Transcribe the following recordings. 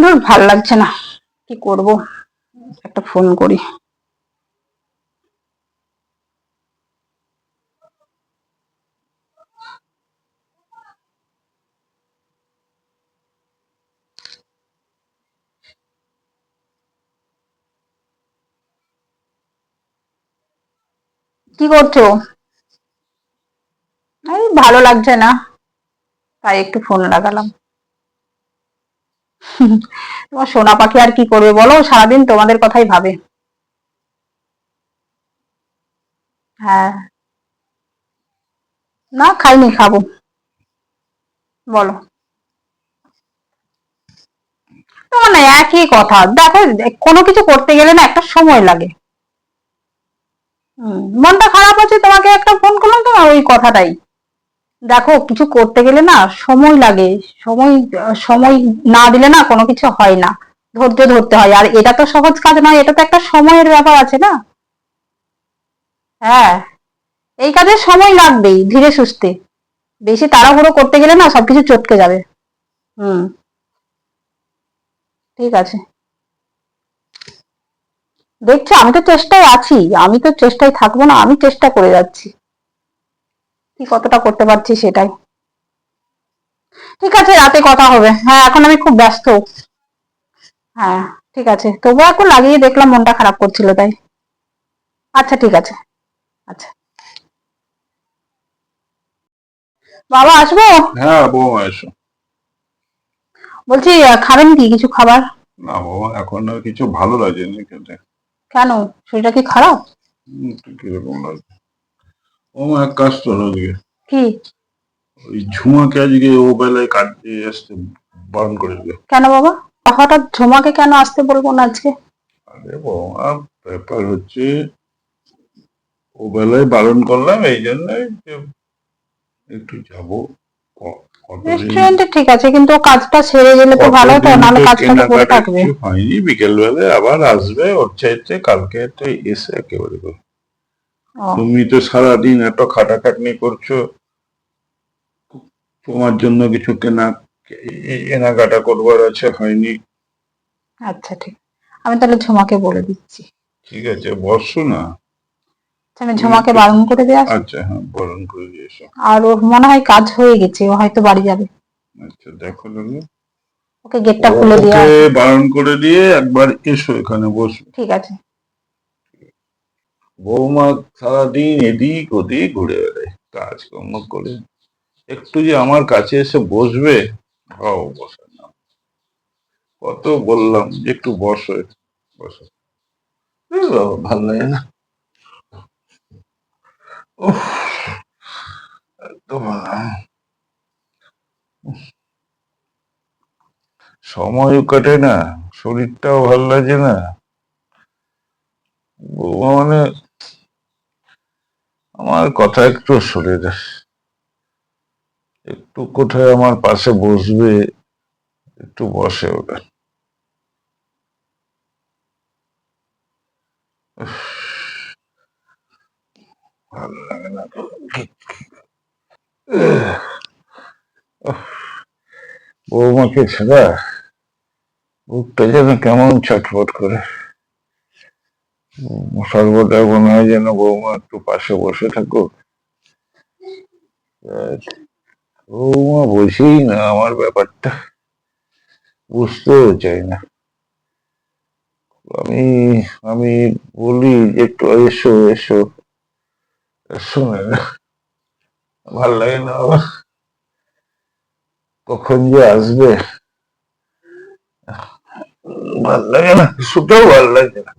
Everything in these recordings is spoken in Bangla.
ধুর ভালো লাগছে না। কি করব? একটা ফোন করি। কি করছ? এই ভালো লাগছে না। তাই একটু ফোন লাগালাম। তোমার সোনা পাখি আর কি করবে বলো? সারাদিন তোমাদের কথাই ভাবে। হ্যাঁ। না, খাইনি, খাব। বলো। না একই কথা। দেখো, কোনো কিছু করতে গেলে না একটা সময় লাগে। মনটা খারাপ আছে তোমাকে একটা ফোন করলাম, তোমার ওই কথাটাই। দেখো, কিছু করতে গেলে না সময় লাগে। সময় সময় না দিলে না কোনো কিছু হয় না। ধৈর্য ধরতে হয়। আর এটা তো সহজ কাজ নয়, এটা তো একটা সময়ের ব্যাপার আছে না? হ্যাঁ এই কাজে সময় লাগবেই, ধীরে সুস্থে। বেশি তাড়াহুড়ো করতে গেলে না সবকিছু চটকে যাবে। হুম, ঠিক আছে। দেখছ, আমি তো চেষ্টায় আছি, আমি তো চেষ্টায় থাকব না, আমি চেষ্টা করে যাচ্ছি। কি কতটা করতে পারছি সেটাই। ঠিক আছে রাতে কথা হবে। হ্যাঁ এখন আমি খুব ব্যস্ত। হ্যাঁ ঠিক আছে। তবুও এখন লাগিয়ে দেখলাম মনটা খারাপ করছিল তাই। আচ্ছা ঠিক আছে। আচ্ছা। বাবা আসব? হ্যাঁ বৌমা এসো। বলছি খাবেন কি কিছু খাবার? না বাবা এখন আর কিছু ভালো লাগে না খেতে। কেন? শরীরটা কি খারাপ? উম, একটু লাগে বৌমা এক কাজ করো আজকে কি? ওই ঝুমাকে আজকে ও বেলায় কাটতে আসতে বারণ করে দিলে কেন বাবা? হঠাৎ ঝুমাকে কেন আসতে বলব না আজকে? আরে বৌমা ব্যাপার হচ্ছে ও বেলায় বারণ করলাম এই জন্যই যে একটু যাব। রেস্টুরেন্টে ঠিক আছে কিন্তু কাজটা সেরে গেলে তো ভালো হতো নাহলে কাজটা তো পড়ে থাকবে। হয়নি বিকেল বেলায় আবার আসবে ওর চাইতে কালকে একটা এসে একেবারে। ও, তুমি তো সারাদিন এত খাটাখাটনি করছ। তোমার জন্য কিছু কেনা কেনাকাটা করবার আছে হয়নি। আচ্ছা ঠিক। আমি তাহলে ঝুমাকে বলে দিচ্ছি। ঠিক আছে বসো না। আচ্ছা, আমি ঝুমাকে বারণ করে দিয়ে আসি। আচ্ছা হ্যাঁ বরণ করে দিয়েছ আর ওর মনে হয় কাজ হয়ে গেছে ও হয়তো বাড়ি যাবে। আচ্ছা দেখো দেখো ওকে গেটটা খুলে দিয়ে ওকে বারণ করে দিয়ে একবার এসো এখানে বসো। ঠিক আছে। বৌমা সারাদিন এদিক ওদিক ঘুরে বেড়ায়, কাজকর্ম করে। একটু যে আমার কাছে এসে বসবে ভাও বসে না। কত বললাম যে একটু বসো বসো। ভালো লাগে না। সময়ও কাটে না, শরীরটাও ভালো লাগে না। মানে আমার কথা একটু সরে যায় একটু কোথায় আমার পাশে বসবে, একটু বসে ওটা বৌমাকে ছাড়া বুকটা যেন কেমন ছটফট করে। সর্বদা মনে হয় যেন বৌমা একটু পাশে বসে থাকুক। বৌমা বোঝেই না, আমার ব্যাপারটা বুঝতেও চাই না। আমি আমি বলি যে একটু এসো এসো। শোনে না ভালো লাগে না আমার কখন যে আসবে? ভালো লাগে না শুতেও ভালো লাগে না।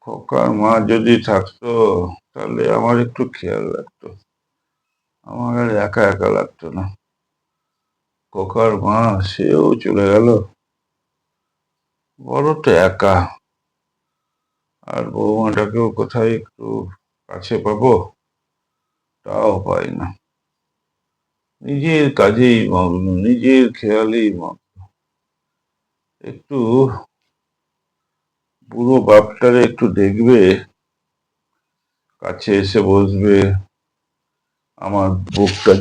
খোকার মা যদি থাকতো, তাহলে আমার একটু খেয়াল রাখতো। আমার আর একা একা লাগতো না। খোকার মা, সেও চলে গেল। বড় তো একা। আর বৌমাটাকেও কোথায় একটু কাছে পাবো? তাও পাই না। নিজের কাজেই মগ্ন, নিজের খেয়ালেই মগ্ন। একটু পুরো বাপটারে একটু দেখবে, কাছে এসে বসবে, আমার বুকটা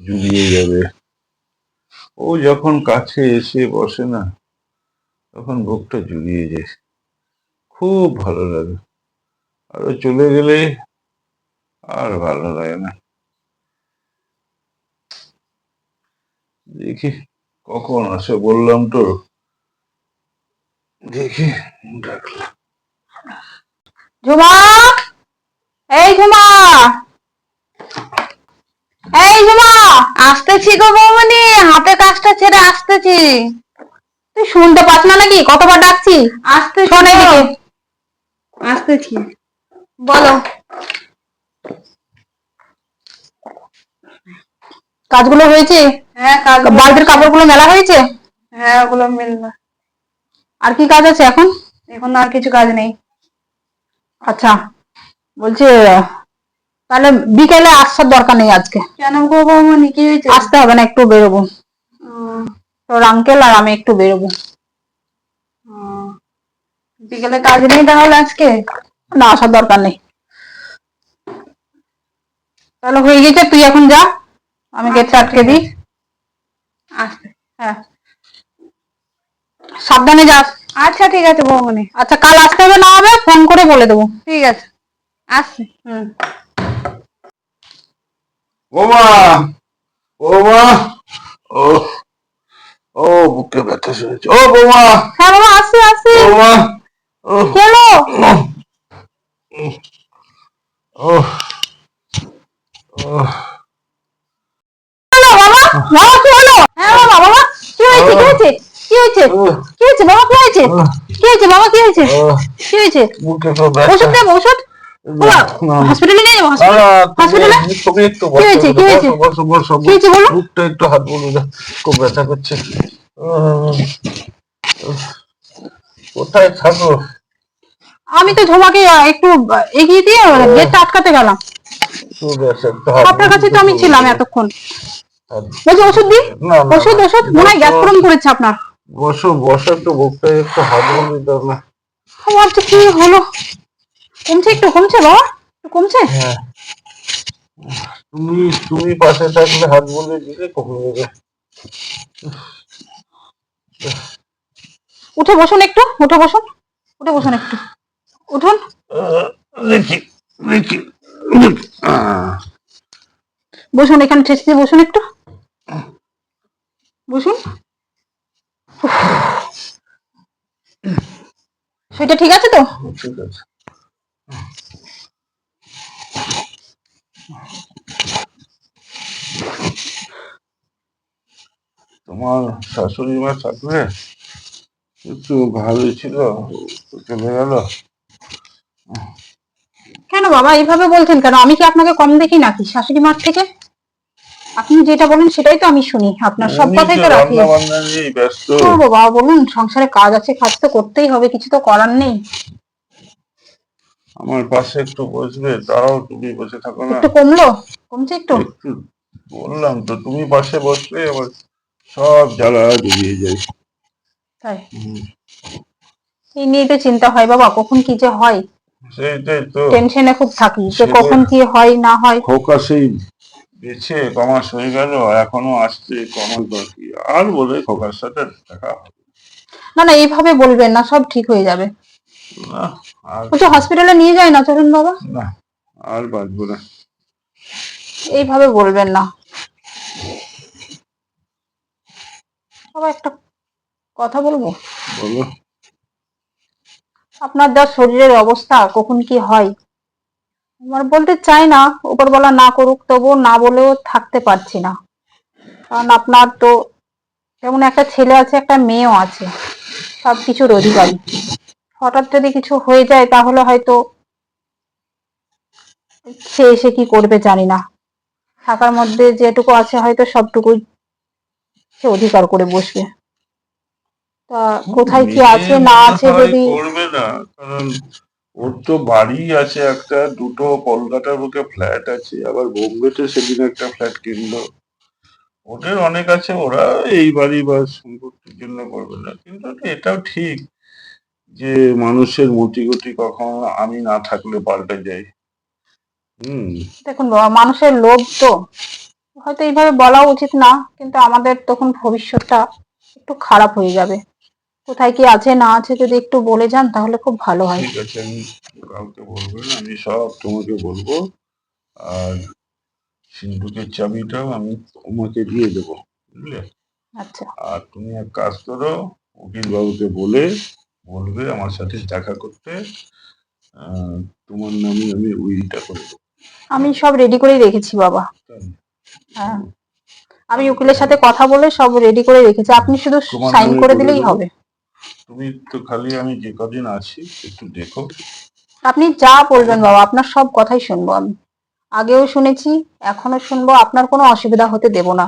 জুড়িয়ে যাবে। ও যখন কাছে এসে বসে না, তখন বুকটা জুড়িয়ে যায়। খুব ভালো লাগে। আর চলে গেলে আর ভালো লাগে না। দেখি কখন আসে, বললাম তো। দেখি ঝুমা! এই ঝুমা! এই ঝুমা! আসতেছি গো বৌমনি হাতে কাজটা ছেড়ে আসতেছি। তুই শুনতে পাচ্ছ না নাকি? কতবার ডাকছি? আসতেছি শোন। আসতেছি। বলো। কাজগুলো হয়েছে? হ্যাঁ কাজ বালতির কাপড়গুলো মেলা হয়েছে? হ্যাঁ ওগুলো মিলবে আর কি কাজ আছে এখন? এখন আর কিছু কাজ নেই। আচ্ছা বলছি তাহলে বিকেলে আসার দরকার নেই আজকে? কেন গো বৌমনি কি হয়েছে? আসতে হবে না একটু বেরোবো। তোর আঙ্কেল আর আমি একটু বেরোবো। বিকেলে কাজ নেই তাহলে আজকে? না আসার দরকার নেই। তাহলে হয়ে গেছে তুই এখন যা। আমি গেটটা আটকে দিই। আসতে হ্যাঁ। সাবধানে যাস। আচ্ছা ঠিক আছে বৌমনি। আচ্ছা কাল আসতে হবে না হবে ফোন করে বলে দেবো। ঠিক আছে। আসছি হুম। ওমা ওমা ও ও বুকে ব্যথা শুনেছে। ও বৌমা। হ্যাঁ বাবা আসছি বৌমা ও ও ও বাবা। বাবা কি হলো? হ্যাঁ বাবা বাবা। কি হয়েছে কি হয়েছে? কি হয়েছে? বাবা কি হয়েছে বাবা কি হয়েছে? কি হয়েছে? ওষুধ দেবো ওষুধ না, না, হসপিটালে নিয়ে যাব হসপিটালে না, তুমি- তুমি একটু কি হয়েছে, কি হয়েছে? বসো, বসো, বসো, কি হয়েছে বলো? বুকটা একটু হাত বলুন খুব ব্যথা করছে। উহ, উহ, কোথায় থাকো? আমি তো ঝোমাকে একটু এগিয়ে দিয়ে গেটটা আটকাতে গেলাম। আপনার কাছে তো আমি ছিলাম এতক্ষণ। বলছি ওষুধ দিই? ওষুধ ওষুধ মনে হয় গ্যাস ফর্ম করেছে আপনার। বসো বসো একটু বুকটা একটু হাত বলুন দাও না আমার তো কি হলো কমছে একটু কমছে বাবা? একটু কমছে? হ্যাঁ। তুমি তুমি পাশে থাকলে হাত বলে দিলে কমে যাবে। উঠে বসুন একটু উঠে বসুন উঠে বসুন একটু। উঠুন। বসুন এখানে ঠেস বসুন একটু বসুন সেটা ঠিক আছে তো তোমার শাশুড়ি মা থাকলে একটু ভালোই ছিল চলে গেল। কেন বাবা এইভাবে বলছেন কেন? আমি কি আপনাকে কম দেখি নাকি শাশুড়ি মার থেকে? আপনি যেটা বলেন সেটাই তো আমি শুনি। আপনার সব কথাই তো রাখি। বাবা বলুন সংসারে কাজ আছে কাজ তো করতেই হবে কিছু তো করার নেই। আমার পাশে একটু বসবে তারাও তুমি বসে থাকো না। একটু কমলো? কমছে একটু? বললাম তো তুমি পাশে বসলে আমার সব জ্বালা বেরিয়ে যায়। তাই? এই নিয়ে তো চিন্তা হয় বাবা কখন কি যে হয়? সেইটাই তো। টেনশনে খুব থাকি যে কখন কি হয় না হয়। খোকা সেই বেছে কমাস হয়ে গেল এখনও আসছে কমাস বাকি আর বলে খোকার সাথে দেখা হবে। না না এইভাবে বলবেন না সব ঠিক হয়ে যাবে। না। হসপিটালে নিয়ে যায় না চলুন বাবা? না আর বাঁচবো না। এইভাবে বলবেন না। বাবা একটা কথা বলব? বলো। আপনার যা শরীরের অবস্থা কখন কি হয়? আমার বলতে চাই না উপরবেলা না করুক তবু না বলেও থাকতে পারছি না। কারণ আপনার তো যেমন একটা ছেলে আছে একটা মেয়েও আছে সব কিছুর অধিকারী হঠাৎ যদি কিছু হয়ে যায় তাহলে হয়তো সে এসে কি করবে জানি না। থাকার মধ্যে যেটুকু আছে হয়তো সবটুকুই সে অধিকার করে বসবে। তা কোথায় কি আছে না আছে যদি করবে না কারণ ওর তো বাড়ি আছে একটা দুটো কলকাতার বুকে ফ্ল্যাট আছে আবার বোম্বেতে সেদিন একটা ফ্ল্যাট কিনলো। ওদের অনেক আছে ওরা এই বাড়ি বা সম্পত্তির জন্য করবে না। কিন্তু এটাও ঠিক যে মানুষের মতি গতি কখন আমি না থাকলে পাল্টে যায়। হুম। দেখুন বাবা মানুষের লোভ তো হয়তো এইভাবে বলা উচিত না কিন্তু আমাদের তখন ভবিষ্যৎটা একটু খারাপ হয়ে যাবে। কোথায় কি আছে না আছে যদি একটু বলে যান তাহলে খুব ভালো হয়। ঠিক আছে আমি কাউকে বলব না আমি সব তোমাকে বলব। আর সিন্ধুকের চাবিটাও আমি তোমাকে দিয়ে দেবো বুঝলে? আচ্ছা। আর তুমি এক কাজ করো উকিল বাবুকে বলে বলবে আমার সাথে দেখা করতে। তোমার নামে আমি উইলটা করে দেবো আমি সব রেডি করেই রেখেছি বাবা। হ্যাঁ। আমি উকিলের সাথে কথা বলে সব রেডি করে রেখেছি। আপনি শুধু সাইন করে করে দিলেই হবে। তুমি তো খালি আমি যে কদিন আছি একটু দেখো। আপনি যা বলবেন বাবা আপনার সব কথাই শুনব আমি। আগেও শুনেছি এখনও শুনব আপনার কোনো অসুবিধা হতে দেব না।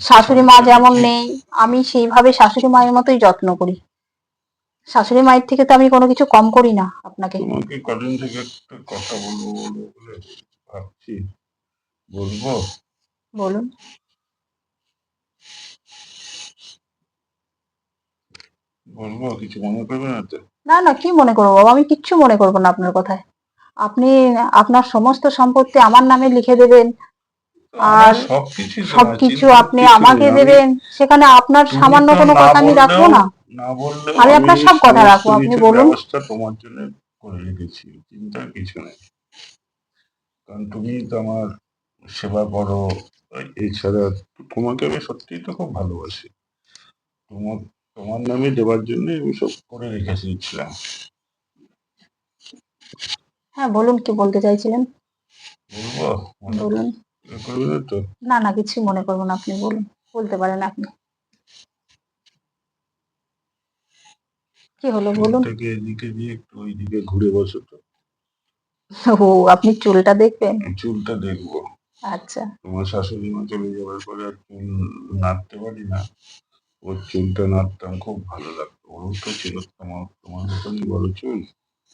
শাশুড়ি মা যেমন নেই আমি সেইভাবে শাশুড়ি মায়ের মতোই যত্ন করি। শাশুড়ি মায়ের থেকে তো আমি কোনো কিছু কম করি না আপনাকে। তোমাকে কদিন থেকে একটা কথা বলব বলব বলে ভাবছি? বলব? বলুন। বলব কিছু মনে করবে না তো না না কি মনে করব বাবা? আমি কিচ্ছু মনে করব না আপনার কথায়। আপনি আপনার সমস্ত সম্পত্তি আমার নামে লিখে দেবেন। আর সবকিছু সবকিছু আপনি আমাকে দেবেন। সেখানে আপনার সামান্য কোনো কথা আমি রাখব না। না বললে আমি আপনার সব কথা রাখব, আপনি বলুন। ব্যবস্থা তোমার জন্য করে রেখেছি চিন্তার কিছু নেই। কারণ তুমি তো আমার সেবা করো এছাড়া তোমাকে আমি সত্যিই তো খুব ভালোবাসি। তোমার তোমার নামে দেওয়ার জন্য আমি সব করে রেখেছিলাম হ্যাঁ বলুন কি বলতে চাইছিলেন? বলব? বলুন। তো? না না কিছু মনে করব না আপনি বলুন। বলতে পারেন আপনি। কি হলো বলুন? এদিকে দিয়ে একটু ওইদিকে ঘুরে বসো তো। ও আপনি চুলটা দেখবেন? চুলটা দেখব। আচ্ছা। তোমার শাশুড়ি মা চলে যাওয়ার পরে আর চুল নাড়তে পারি না। ওর চুলটা নাড়তাম খুব ভালো লাগতো। ওরও তো ছিল তোমার তোমার মতনই বড় চুল।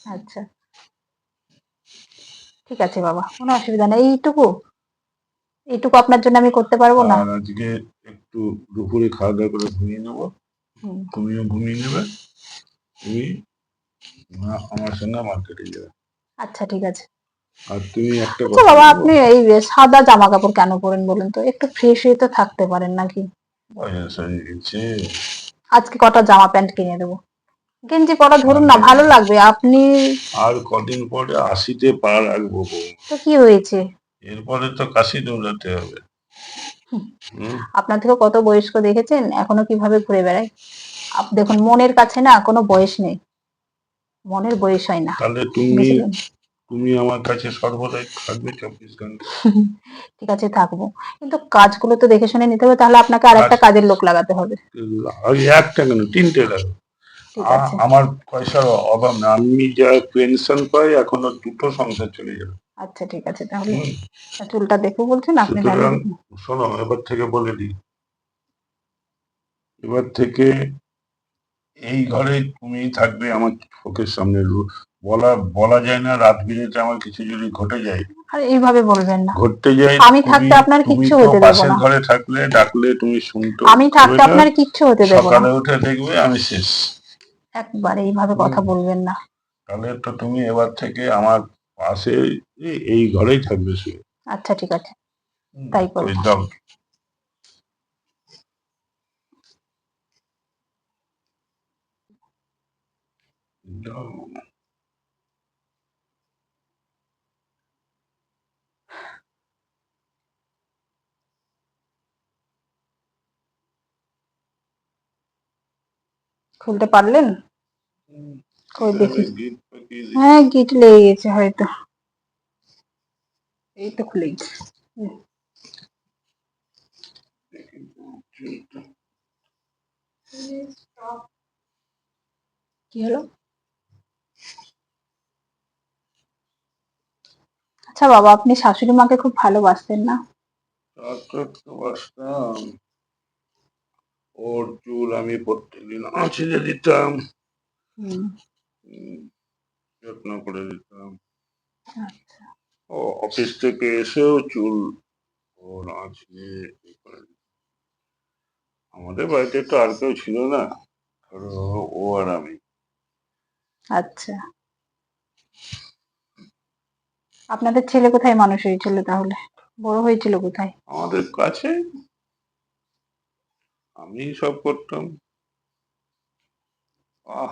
আচ্ছা। ঠিক আছে বাবা কোনো অসুবিধা নেই। এইটুকু? এইটুকু আপনার জন্য আমি করতে পারব না? আর আজকে একটু দুপুরে খাওয়া দাওয়া করে ঘুমিয়ে নেব। তুমিও ঘুমিয়ে নেবে। তুমি আমার সঙ্গে মার্কেটে যাবে আচ্ছা ঠিক আছে। আর তুমি একটা আচ্ছা বাবা আপনি এই সাদা জামা কাপড় কেন পরেন বলুন তো? একটু ফ্রেশ হয়ে তো থাকতে পারেন নাকি? বয়স হয়ে গেছে আজকে কটা জামা প্যান্ট কিনে দেবো? গেঞ্জি পরা ধরুন না ভালো লাগবে। আপনি আর কদিন পরে আশিতে পা রাখব তো কি হয়েছে? এরপরে তো কাশি দৌড়াতে হবে। আপনার থেকে কত বয়স্ক দেখেছেন? এখনও কীভাবে ঘুরে বেড়ায়? দেখুন মনের কাছে না কোনো বয়স নেই। মনের বয়স হয় না। তাহলে তুমি তুমি আমার কাছে সর্বদাই থাকবে চব্বিশ ঘণ্টা। ঠিক আছে থাকব। কিন্তু কাজগুলো তো দেখে শুনে নিতে হবে তাহলে আপনাকে আর একটা কাজের লোক লাগাতে হবে। একটা কেন? তিনটে লাগবে। আমার পয়সার অভাব না আমি যা পেনশন পাই এখনও দুটো সংসার চলে যাবে আচ্ছা ঠিক আছে তাহলে। চুলটা দেখব বলছেন আপনি শোনো এবার থেকে বলে দিই। এবার থেকে এই ঘরে তুমি থাকবে আমার চোখের সামনে বলা বলা যায় না রাত বিরেতে আমার কিছু যদি ঘটে যায়। আর এইভাবে বলবেন না। ঘটতে যায় আমি থাকতে আপনার কিচ্ছু হতে দেবো পাশের না। ঘরে থাকলে ডাকলে তুমি শুনতো আমি থাকতে আপনার কিচ্ছু হতে দেবো না। সকালে উঠে দেখবে আমি শেষ। একবারে এইভাবে কথা বলবেন না। তাহলে তো তুমি এবার থেকে আমার পাশে এই- ঘরেই থাকবে শুয়ে। আচ্ছা ঠিক আছে। তাই করব। দাও। খুলতে পারলেন? কই দেখি। গিট। হ্যাঁ গিট লেগে গেছে হয়তো। এই তো খুলে গেছে কি হলো? আচ্ছা বাবা আপনি শাশুড়ি মাকে খুব ভালোবাসতেন না। ওর চুল আমি প্রত্যেকদিন আঁচড়ে দিতাম। যত্ন করে দিতাম। আচ্ছা। ও অফিস থেকে এসেও চুল ওর আঁচড়ে। আমাদের বাড়িতে তো আর কেউ ছিল না ধরো ও আর আমি। আচ্ছা। আপনাদের ছেলে কোথায়? মানুষ হয়েছিল তাহলে। বড় হয়েছিল কোথায়? আমাদের কাছে? আমি সব করতাম।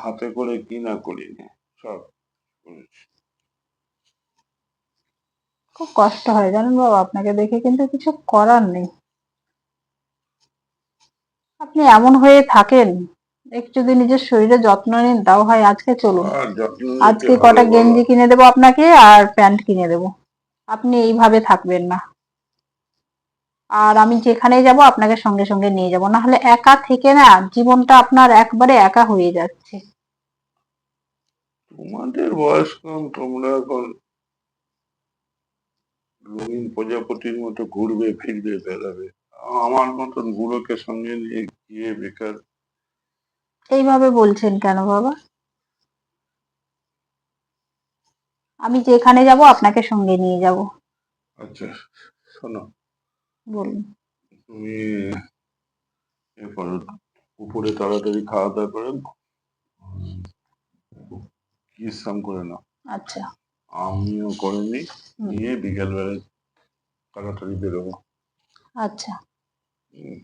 হাতে করে কি না করিনি সব খুব কষ্ট হয় জানেন বাবা আপনাকে দেখে কিন্তু কিছু করার নেই। আপনি এমন হয়ে থাকেন একটু যদি নিজের শরীরে যত্ন নিন তাও হয় আজকে চলুন। আজকে কটা গেঞ্জি কিনে দেবো আপনাকে আর প্যান্ট কিনে দেবো। আপনি এইভাবে থাকবেন না। আর আমি যেখানে যাব আপনাকে সঙ্গে সঙ্গে নিয়ে যাব। না হলে একা থেকে না জীবনটা আপনার একবারে একা হয়ে যাচ্ছে। তোমাদের বয়স কম তোমরা এখন রঙিন প্রজাপতির মতো ঘুরবে ফিরবে বেড়াবে। আমার মতন বুড়োকে সঙ্গে নিয়ে গিয়ে বেকার এইভাবে বলছেন কেন বাবা? আমি যেখানে যাব আপনাকে সঙ্গে নিয়ে যাব। আচ্ছা শোনো। বলুন। তুমি এ করো উপরে তাড়াতাড়ি খাওয়া দাওয়া করে বিশ্রাম করে নাও। আচ্ছা। আমিও করে নিই হুম। নিয়ে বিকেল বেলায় তাড়াতাড়ি বেরোবো। আচ্ছা। হুম।